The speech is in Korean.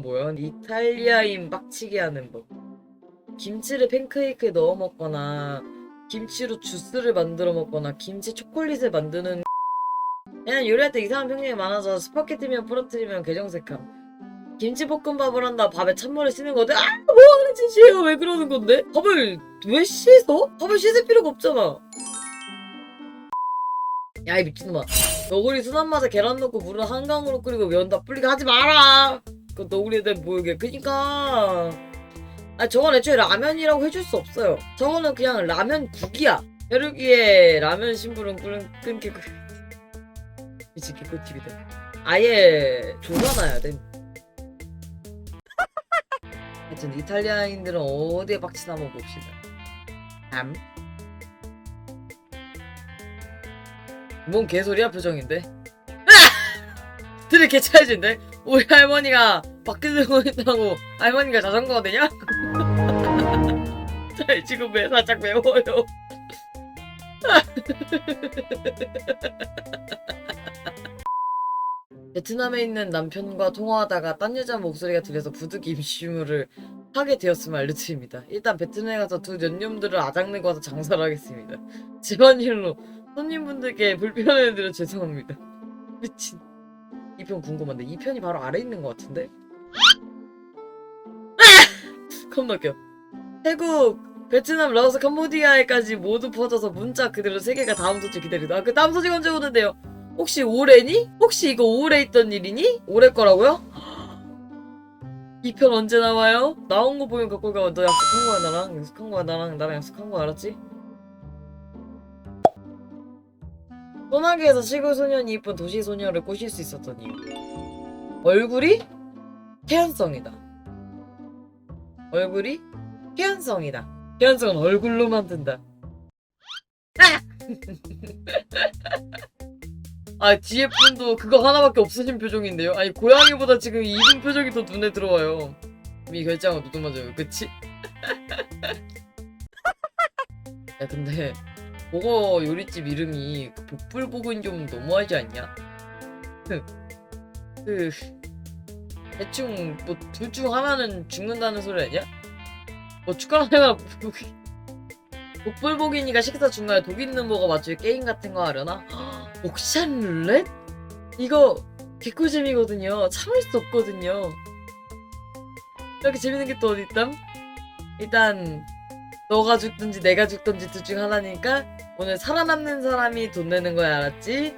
건 이탈리아인 빡치게 하는 법. 김치를 팬케이크에 넣어 먹거나 김치로 주스를 만들어 먹거나 김치 초콜릿을 만드는 그냥 요리할 때 이상한 평균이 많아서 스파게티면 부러뜨리면 개정색함. 김치볶음밥을 한다. 밥에 찬물을 씻는 건데 아 뭐하는 짓이에요? 왜 그러는 건데? 밥을 왜 씻어? 밥을 씻을 필요가 없잖아. 야 이 미친놈아. 너구리 순한 맛에 계란 넣고 물을 한강으로 끓이고 면 다. 불리게 하지 마라 그 대한 모욕이 그니까 아 저건 애초에 라면이라고 해줄 수 없어요. 저거는 그냥 라면 국이야. 벼르기에 라면 심부름 끓은 끊기고 미친 개꿀팁이다. 아예 조사놔야 돼 하여튼 이탈리아인들은 어디에 빡치나 한번 봅시다. 암? 뭔 개소리야 표정인데? 들이 개차해진데 우리 할머니가 들고 있다고 할머니가 자전거가 되냐? 자 지금 왜 살짝 매워요 베트남에 있는 남편과 통화하다가 딴 여자 목소리가 들려서 부득이 임시무를 하게 되었음을 알려드립니다. 일단 베트남에 가서 두 년념들을 아작내고 와서 장사를 하겠습니다. 집안일로 손님분들께 불편을 드려 죄송합니다. 미친. 이 편 궁금한데 이 편이 바로 아래 있는 것 같은데? 아! 겁나 웃겨. 태국, 베트남, 라오스, 캄보디아에까지 모두 퍼져서 문자 그대로 세 개가 다음 소식 기다리다. 아, 그 다음 소식 언제 오는데요? 혹시 올해니? 혹시 이거 올해 있던 일이니? 올해 거라고요? 이 편 언제 나와요? 나온 거 보면 갖고 가. 너 약속한 거야 나랑? 약속한 거야 나랑? 나랑 약속한 거 알았지? 소나기에서 시골 소년이 이쁜 도시 소녀를 꼬실 수 있었던 이유. 얼굴이 태연성이다. 얼굴이 태연성이다. 태연성은 얼굴로 만든다. 아! 아 뒤에 분도 그거 하나밖에 없으신 표정인데요. 아니 고양이보다 지금 이분 표정이 더 눈에 들어와요. 이 결정은 누구 맞아요, 그치? 야 근데 그거 요리집 이름이 그 복불복은 좀 너무하지 않냐? 그, 그 대충 뭐 둘 중 하나는 죽는다는 소리 아니야? 뭐 축하하나 복불복이니까 식사 중간에 독 있는 뭐가 맞추기 게임 같은 거 하려나? 옥션 룰렛? 이거 개꿀잼이거든요. 참을 수 없거든요. 이렇게 재밌는 게 또 어디 있담? 일단 너가 죽든지 내가 죽든지 둘 중 하나니까 오늘 살아남는 사람이 돈 내는 거야 알았지?